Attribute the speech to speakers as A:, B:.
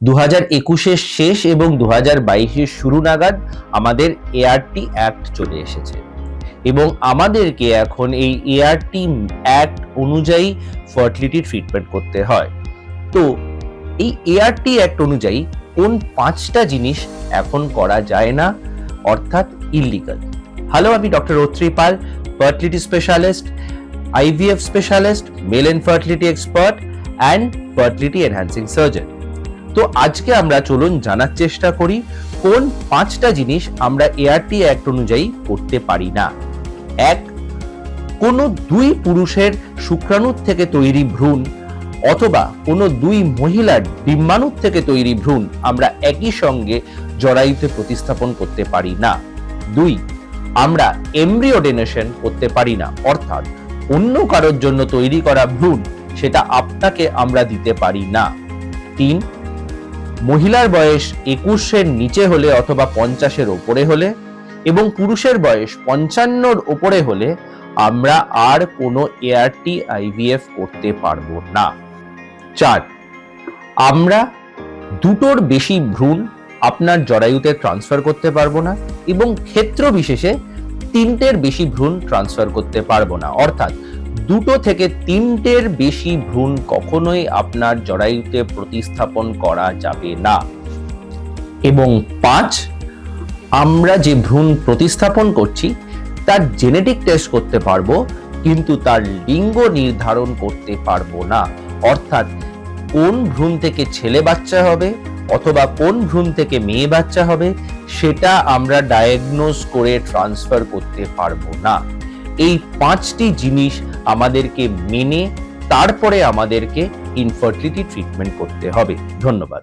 A: দু একুশের শেষ এবং দু হাজার শুরু নাগাদ আমাদের এআরটি অ্যাক্ট চলে এসেছে। এবং আমাদেরকে এখন এই এআরটি অ্যাক্ট অনুযায়ী ফার্টিলিটি ট্রিটমেন্ট করতে হয়। তো এই এআরটি অ্যাক্ট অনুযায়ী কোন পাঁচটা জিনিস এখন করা যায় না, অর্থাৎ ইলিগাল হ্যালো আমি doctor Ratri Pal fertility specialist IVF specialist male and fertility expert and fertility enhancing surgeon তো আজকে আমরা চলুন জানার চেষ্টা করি, কোন পাঁচটা জিনিস আমরা এআরটি অ্যাক্ট অনুযায়ী করতে পারি না? এক, কোনো দুই পুরুষের শুক্রাণুর থেকে তৈরি ভ্রূণ অথবা কোনো দুই মহিলার ডিম্বাণুর থেকে তৈরি ভ্রূণ আমরা একই সঙ্গে জরায়ুতে প্রতিস্থাপন করতে পারি না। দুই, আমরা এমব্রিও ডোনেশন করতে পারি না, অর্থাৎ অন্য কারোর জন্য তৈরি করা ভ্রূণ সেটা আপনাকে আমরা দিতে পারি না। তিন মহিলার বয়স একুশের নিচে হলে অথবা পঞ্চাশের ওপরে হলে এবং পুরুষের বয়স পঞ্চান্নর ওপরে হলে আমরা আর কোনো এআরটি আইভিএফ করতে পারব না। চার, আমরা দুটোর বেশি ভ্রূণ আপনার জরায়ুতে ট্রান্সফার করতে পারব না এবং ক্ষেত্র বিশেষে তিনটের বেশি ভ্রূণ ট্রান্সফার করতে পারব না। অর্থাৎ দুটো থেকে তিনটের বেশি ভ্রূণ কখনোই আপনার জরায়ুতে প্রতিস্থাপন করা যাবে না। এবং পাঁচ, আমরা যে ভ্রূণ প্রতিস্থাপন করছি, তার জেনেটিক টেস্ট করতে পারব, কিন্তু তার লিঙ্গ নির্ধারণ করতে পারব না। অর্থাৎ, কোন ভ্রূণ থেকে ছেলে বাচ্চা হবে, অথবা কোন ভ্রূণ থেকে মেয়ে বাচ্চা হবে, সেটা আমরা ডায়াগনোজ করে ট্রান্সফার করতে পারব না। এই পাঁচটি জিনিস আমাদেরকে মেনে তারপরে আমাদেরকে ইনফার্টিলিটি ট্রিটমেন্ট করতে হবে। ধন্যবাদ।